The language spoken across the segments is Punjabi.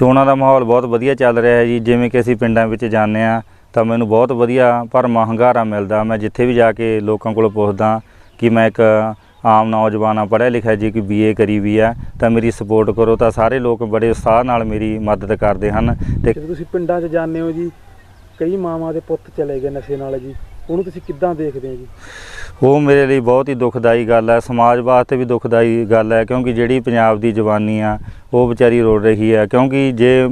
ਚੋਣਾਂ ਦਾ ਮਾਹੌਲ ਬਹੁਤ ਵਧੀਆ ਚੱਲ ਰਿਹਾ ਹੈ ਜੀ। ਜਿਵੇਂ ਕਿ ਅਸੀਂ ਪਿੰਡਾਂ ਵਿੱਚ ਜਾਂਦੇ ਆ ਤਾਂ ਮੈਨੂੰ ਬਹੁਤ ਵਧੀਆ ਭਰਮਾ ਹੰਗਾਰਾ ਮਿਲਦਾ। ਮੈਂ ਜਿੱਥੇ ਵੀ ਜਾ ਕੇ ਲੋਕਾਂ ਕੋਲ ਪੁੱਛਦਾ ਕਿ ਮੈਂ ਇੱਕ ਆਮ ਨੌਜਵਾਨ ਆ ਪੜ੍ਹਿਆ ਲਿਖਿਆ ਜੀ, ਕਿ ਬੀਏ ਕਰੀ ਵੀ ਆ ਤਾਂ ਮੇਰੀ ਸਪੋਰਟ ਕਰੋ, ਤਾਂ ਸਾਰੇ ਲੋਕ ਬੜੇ ਉਤਸ਼ਾਹ ਨਾਲ ਮੇਰੀ ਮਦਦ ਕਰਦੇ ਹਨ ਤੇ ਤੁਸੀਂ ਪਿੰਡਾਂ 'ਚ ਜਾਂਦੇ ਹੋ ਜੀ, ਕਈ ਮਾਵਾਂ ਦੇ ਪੁੱਤ ਚਲੇ ਗਏ ਨਸ਼ੇ ਨਾਲ ਜੀ। ਉਹਨੂੰ ਤੁਸੀਂ ਕਿੱਦਾਂ ਦੇਖਦੇ ਹੋ ਜੀ? ਉਹ ਮੇਰੇ ਲਈ ਬਹੁਤ ਹੀ ਦੁਖਦਾਈ ਗੱਲ ਹੈ। ਸਮਾਜ ਵਾਸਤੇ ਵੀ ਦੁਖਦਾਈ ਗੱਲ ਹੈ ਕਿਉਂਕਿ ਜਿਹੜੀ ਪੰਜਾਬ ਦੀ ਜਵਾਨੀ ਆ, ਉਹ ਵਿਚਾਰੀ ਰੋੜ ਰਹੀ ਹੈ। ਕਿਉਂਕਿ ਜੇ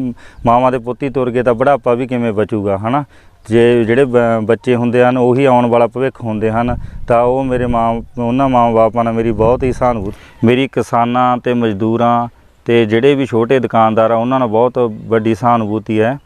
ਮਾਵਾਂ ਦੇ ਪੁੱਤੀ ਤੁਰ ਗਏ ਤਾਂ ਬੁਢਾਪਾ ਵੀ ਕਿਵੇਂ ਬਚੂਗਾ, ਹਨਾ? ਜੇ ਜਿਹੜੇ ਬ- ਬੱਚੇ ਹੁੰਦੇ ਹਨ, ਉਹੀ ਆਉਣ ਵਾਲਾ ਭਵਿੱਖ ਹੁੰਦੇ ਹਨ, ਤਾਂ ਉਹ ਮੇਰੇ ਮਾਂ, ਉਹਨਾਂ ਮਾਂ ਬਾਪਾਂ ਨਾਲ ਮੇਰੀ ਬਹੁਤ ਹੀ ਸਹਾਨੁਭੂਤੀ, ਮੇਰੀ ਕਿਸਾਨਾਂ ਤੇ ਮਜ਼ਦੂਰਾਂ ਤੇ ਜਿਹੜੇ ਵੀ ਛੋਟੇ ਦੁਕਾਨਦਾਰ ਆ, ਉਹਨਾਂ ਨਾਲ ਬਹੁਤ ਵੱਡੀ ਸਹਾਨੁਭੂਤੀ ਹੈ।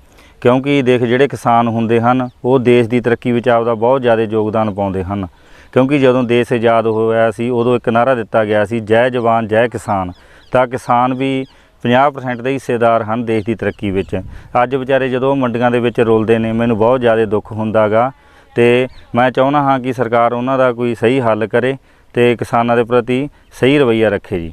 ਕਿਉਂਕਿ ਦੇਖ ਜਿਹੜੇ ਕਿਸਾਨ ਹੁੰਦੇ ਹਨ, ਉਹ ਦੇਸ਼ ਦੀ ਤਰੱਕੀ ਵਿੱਚ ਆਪਦਾ ਬਹੁਤ ਜ਼ਿਆਦਾ ਯੋਗਦਾਨ ਪਾਉਂਦੇ ਹਨ। ਕਿਉਂਕਿ ਜਦੋਂ ਦੇਸ਼ ਆਜ਼ਾਦ ਹੋਇਆ ਸੀ, ਉਦੋਂ ਇੱਕ ਨਾਰਾ ਦਿੱਤਾ ਗਿਆ ਸੀ, ਜੈ ਜਵਾਨ, ਜੈ ਕਿਸਾਨ। ਤਾਂ ਕਿਸਾਨ ਵੀ 50% ਦੇ ਹਿੱਸੇਦਾਰ ਹਨ ਦੇਸ਼ ਦੀ ਤਰੱਕੀ ਵਿੱਚ। ਅੱਜ ਵਿਚਾਰੇ ਜਦੋਂ ਮੰਡੀਆਂ ਦੇ ਵਿੱਚ ਰੁਲਦੇ ਨੇ, ਮੈਨੂੰ ਬਹੁਤ ਜ਼ਿਆਦਾ ਦੁੱਖ ਹੁੰਦਾਗਾ। ਤੇ ਮੈਂ ਚਾਹੁੰਦਾ ਹਾਂ ਕਿ ਸਰਕਾਰ ਉਹਨਾਂ ਦਾ ਕੋਈ ਸਹੀ ਹੱਲ ਕਰੇ ਤੇ ਕਿਸਾਨਾਂ ਦੇ ਪ੍ਰਤੀ ਸਹੀ ਰਵੱਈਆ ਰੱਖੇ ਜੀ।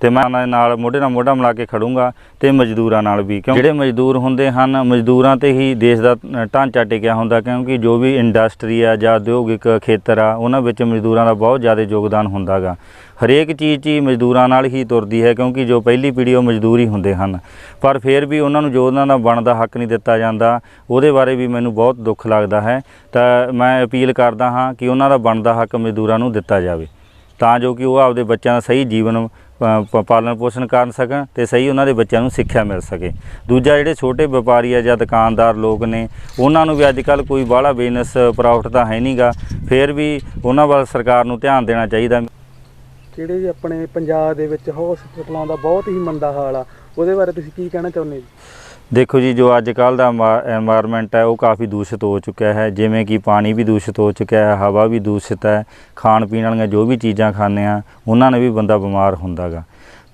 ਤੇ ਮੈਂ ਉਹਨਾਂ ਦੇ ਨਾਲ ਮੋਢੇ ਨਾਲ ਮੋਢਾ ਮਿਲਾ ਕੇ ਖੜੂੰਗਾ ਤੇ ਮਜ਼ਦੂਰਾਂ ਨਾਲ ਵੀ ਕਿਉਂ ਜਿਹੜੇ ਮਜ਼ਦੂਰ ਹੁੰਦੇ ਹਨ, ਮਜ਼ਦੂਰਾਂ ਤੇ ਹੀ ਦੇਸ਼ ਦਾ ਢਾਂਚਾ ਟਿਕਿਆ ਹੁੰਦਾ, ਕਿਉਂਕਿ ਜੋ ਵੀ ਇੰਡਸਟਰੀ ਆ ਜਾਂ ਉਦਯੋਗਿਕ ਖੇਤਰ ਆ, ਉਹਨਾਂ ਵਿੱਚ ਮਜ਼ਦੂਰਾਂ ਦਾ ਬਹੁਤ ਜ਼ਿਆਦਾ ਯੋਗਦਾਨ ਹੁੰਦਾਗਾ। ਹਰੇਕ ਚੀਜ਼ 'ਚ ਹੀ ਮਜ਼ਦੂਰਾਂ ਨਾਲ ਹੀ ਤੁਰਦੀ ਹੈ, ਕਿਉਂਕਿ ਜੋ ਪਹਿਲੀ ਪੀੜ੍ਹੀ ਉਹ ਮਜ਼ਦੂਰ ਹੀ ਹੁੰਦੇ ਹਨ। ਪਰ ਫਿਰ ਵੀ ਉਹਨਾਂ ਨੂੰ ਜੋ ਉਹਨਾਂ ਦਾ ਬਣਦਾ ਹੱਕ ਨਹੀਂ ਦਿੱਤਾ ਜਾਂਦਾ, ਉਹਦੇ ਬਾਰੇ ਵੀ ਮੈਨੂੰ ਬਹੁਤ ਦੁੱਖ ਲੱਗਦਾ ਹੈ। ਤਾਂ ਮੈਂ ਅਪੀਲ ਕਰਦਾ ਹਾਂ ਕਿ ਉਹਨਾਂ ਦਾ ਬਣਦਾ ਹੱਕ ਮਜ਼ਦੂਰਾਂ ਨੂੰ ਦਿੱਤਾ ਜਾਵੇ। ਤਾਂ ਜੋ ਕਿ ਉਹ ਆਪਦੇ ਬੱਚਿਆਂ ਦਾ ਸਹੀ ਜੀਵਨ ਪ- ਪਾਲਣ ਪੋਸ਼ਣ ਕਰ ਸਕਣ ਤੇ ਸਹੀ ਉਹਨਾਂ ਦੇ ਬੱਚਿਆਂ ਨੂੰ ਸਿੱਖਿਆ ਮਿਲ ਸਕੇ। ਦੂਜਾ, ਜਿਹੜੇ ਛੋਟੇ ਵਪਾਰੀ ਆ ਜਾਂ ਦੁਕਾਨਦਾਰ ਲੋਕ ਨੇ, ਉਹਨਾਂ ਨੂੰ ਵੀ ਅੱਜ ਕੱਲ ਕੋਈ ਬਾਹਲਾ ਬਿਜ਼ਨਸ ਪ੍ਰੋਫਿਟ ਤਾਂ ਹੈ ਨਹੀਂਗਾ ਫਿਰ ਵੀ ਉਹਨਾਂ ਵੱਲ ਸਰਕਾਰ ਨੂੰ ਧਿਆਨ ਦੇਣਾ ਚਾਹੀਦਾ। ਜਿਹੜੇ ਜੀ ਆਪਣੇ ਪੰਜਾਬ ਦੇ ਵਿੱਚ ਹਸਪਤਾਲਾਂ ਦਾ ਬਹੁਤ ਹੀ ਮੰਦਾ ਹਾਲ ਆ, ਉਹਦੇ ਬਾਰੇ ਤੁਸੀਂ ਕੀ ਕਹਿਣਾ ਚਾਹੁੰਦੇ ਜੀ? ਦੇਖੋ ਜੀ, ਜੋ ਅੱਜ ਕੱਲ ਦਾ এনवायरमेंट ਹੈ, ਉਹ ਕਾਫੀ ਦੂਸ਼ਿਤ ਹੋ ਚੁੱਕਿਆ ਹੈ। ਜਿਵੇਂ ਕਿ ਪਾਣੀ ਵੀ ਦੂਸ਼ਿਤ ਹੋ ਚੁੱਕਿਆ ਹੈ, ਹਵਾ ਵੀ ਦੂਸ਼ਿਤ ਹੈ ਖਾਣ ਪੀਣ ਵਾਲੀਆਂ ਜੋ ਵੀ ਚੀਜ਼ਾਂ ਖਾਂਦੇ ਆ ਉਹਨਾਂ ਨੇ ਵੀ ਬੰਦਾ ਬਿਮਾਰ ਹੁੰਦਾਗਾ।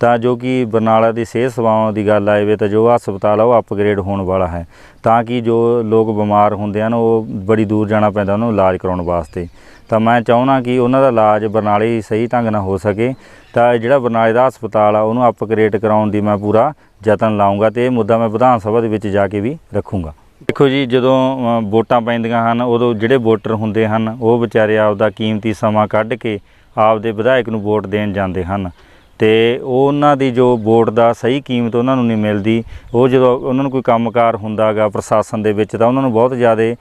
ਤਾਂ ਜੋ ਕਿ ਬਰਨਾਲਾ ਦੀ ਸਿਹਤ ਸੇਵਾਵਾਂ ਦੀ ਗੱਲ ਆਵੇ ਤਾਂ ਜੋ ਹਸਪਤਾਲ ਆ, ਉਹ ਅਪਗ੍ਰੇਡ ਹੋਣ ਵਾਲਾ ਹੈ। ਤਾਂ ਕਿ ਜੋ ਲੋਕ ਬਿਮਾਰ ਹੁੰਦੇ ਹਨ, ਉਹ ਬੜੀ ਦੂਰ ਜਾਣਾ ਪੈਂਦਾ ਉਹਨਾਂ ਨੂੰ ਇਲਾਜ ਕਰਾਉਣ ਵਾਸਤੇ। ਤਾਂ ਮੈਂ ਚਾਹੁੰਦਾ ਕਿ ਉਹਨਾਂ ਦਾ ਇਲਾਜ ਬਰਨਾਲੇ ਸਹੀ ਢੰਗ ਨਾਲ ਹੋ ਸਕੇ। ਤਾਂ ਜਿਹੜਾ ਬਰਨਾਲੇ ਦਾ ਹਸਪਤਾਲ ਆ, ਉਹਨੂੰ ਅਪਗ੍ਰੇਡ ਕਰਾਉਣ ਦੀ ਮੈਂ ਪੂਰਾ ਯਤਨ ਲਾਉਂਗਾ ਤੇ ਇਹ ਮੁੱਦਾ ਮੈਂ ਵਿਧਾਨ ਸਭਾ ਦੇ ਵਿੱਚ ਜਾ ਕੇ ਵੀ ਰੱਖੂੰਗਾ। ਦੇਖੋ ਜੀ, ਜਦੋਂ ਵੋਟਾਂ ਪੈਂਦੀਆਂ ਹਨ, ਉਦੋਂ ਜਿਹੜੇ ਵੋਟਰ ਹੁੰਦੇ ਹਨ, ਉਹ ਵਿਚਾਰੇ ਆਪਦਾ ਕੀਮਤੀ ਸਮਾਂ ਕੱਢ ਕੇ ਆਪਦੇ ਵਿਧਾਇਕ ਨੂੰ ਵੋਟ ਦੇਣ ਜਾਂਦੇ ਹਨ। ਤੇ ਉਹ ਉਹਨਾਂ ਦੀ ਜੋ ਵੋਟ ਦਾ ਸਹੀ ਕੀਮਤ ਉਹਨਾਂ ਨੂੰ ਨਹੀਂ ਮਿਲਦੀ, ਉਹ ਜਦੋਂ ਉਹਨਾਂ ਨੂੰ ਕੋਈ ਕੰਮਕਾਰ ਹੁੰਦਾਗਾ ਪ੍ਰਸ਼ਾਸਨ ਦੇ ਵਿੱਚ ਤਾਂ ਉਹਨਾਂ ਨੂੰ ਬਹੁਤ ਜ਼ਿਆਦਾ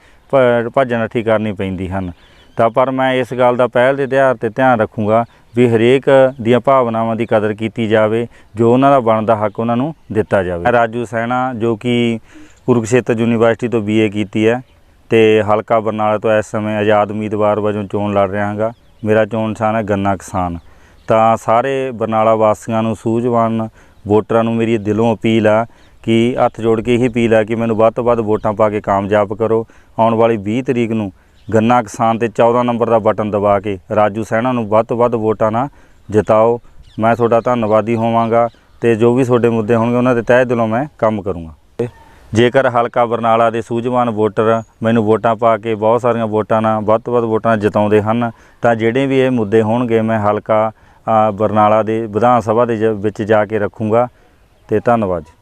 ਭੱਜ ਨੱਠੀ ਕਰਨੀ ਪੈਂਦੀ ਹਨ। ਤਾਂ ਪਰ ਮੈਂ ਇਸ ਗੱਲ ਦਾ ਪਹਿਲ ਦੇ ਆਧਾਰ ਤੇ ਧਿਆਨ ਰੱਖੂੰਗਾ ਵੀ ਹਰੇਕ ਦੀਆਂ ਭਾਵਨਾਵਾਂ ਦੀ ਕਦਰ ਕੀਤੀ ਜਾਵੇ, ਜੋ ਉਹਨਾਂ ਦਾ ਬਣਦਾ ਹੱਕ ਉਹਨਾਂ ਨੂੰ ਦਿੱਤਾ ਜਾਵੇ। ਰਾਜੂ ਸੈਣਾ, ਜੋ ਕਿ ਕੁਰੂਕਸ਼ੇਤਰ ਯੂਨੀਵਰਸਿਟੀ ਤੋਂ ਬੀਏ ਕੀਤੀ ਹੈ ਤੇ ਹਲਕਾ ਬਰਨਾਲਾ ਤੋਂ ਇਸ ਸਮੇਂ ਆਜ਼ਾਦ ਉਮੀਦਵਾਰ ਵਜੋਂ ਚੋਣ ਲੜ ਰਿਹਾ ਹਾਂਗਾ। ਮੇਰਾ ਚੋਣ ਨਿਸ਼ਾਨ ਹੈ ਗੰਨਾ ਕਿਸਾਨ। ਤਾਂ ਸਾਰੇ ਬਰਨਾਲਾ ਵਾਸੀਆਂ ਨੂੰ ਸੂਝਵਾਨ ਵੋਟਰਾਂ ਨੂੰ ਮੇਰੀ ਦਿਲੋਂ ਅਪੀਲ ਆ ਕਿ ਹੱਥ ਜੋੜ ਕੇ ਇਹੀ ਅਪੀਲ ਆ ਕਿ ਮੈਨੂੰ ਵੱਧ ਤੋਂ ਵੱਧ ਵੋਟਾਂ ਪਾ ਕੇ ਕਾਮਯਾਬ ਕਰੋ। ਆਉਣ ਵਾਲੀ 20 ਤਰੀਕ ਨੂੰ ਗੰਨਾ ਕਿਸਾਨ ਤੇ 14 ਨੰਬਰ ਦਾ ਬਟਨ ਦਬਾ ਕੇ ਰਾਜੂ ਸੈਣਾ ਨੂੰ ਵੱਧ ਤੋਂ ਵੱਧ ਵੋਟਾਂ ਨਾਲ ਜਿਤਾਓ। ਮੈਂ ਤੁਹਾਡਾ ਧੰਨਵਾਦੀ ਹੋਵਾਂਗਾ ਤੇ ਜੋ ਵੀ ਤੁਹਾਡੇ ਮੁੱਦੇ ਹੋਣਗੇ ਉਹਨਾਂ ਦੇ ਤਹਿ ਦਿਲੋਂ ਮੈਂ ਕੰਮ ਕਰੂੰਗਾ। ਜੇਕਰ ਹਲਕਾ ਬਰਨਾਲਾ ਦੇ ਸੂਝਵਾਨ ਵੋਟਰ ਮੈਨੂੰ ਵੋਟਾਂ ਪਾ ਕੇ ਬਹੁਤ ਸਾਰੀਆਂ ਵੋਟਾਂ ਨਾਲ ਵੱਧ ਤੋਂ ਵੱਧ ਵੋਟਾਂ ਨਾਲ ਜਿਤਾਉਂਦੇ ਹਨ, ਤਾਂ ਜਿਹੜੇ ਵੀ ਇਹ ਮੁੱਦੇ ਹੋਣਗੇ, ਮੈਂ ਹਲਕਾ ਬਰਨਾਲਾ ਦੇ ਵਿਧਾਨ ਸਭਾ ਦੇ ਜ- ਵਿੱਚ ਜਾ ਕੇ ਰੱਖੂੰਗਾ ਤੇ ਧੰਨਵਾਦ ਜੀ।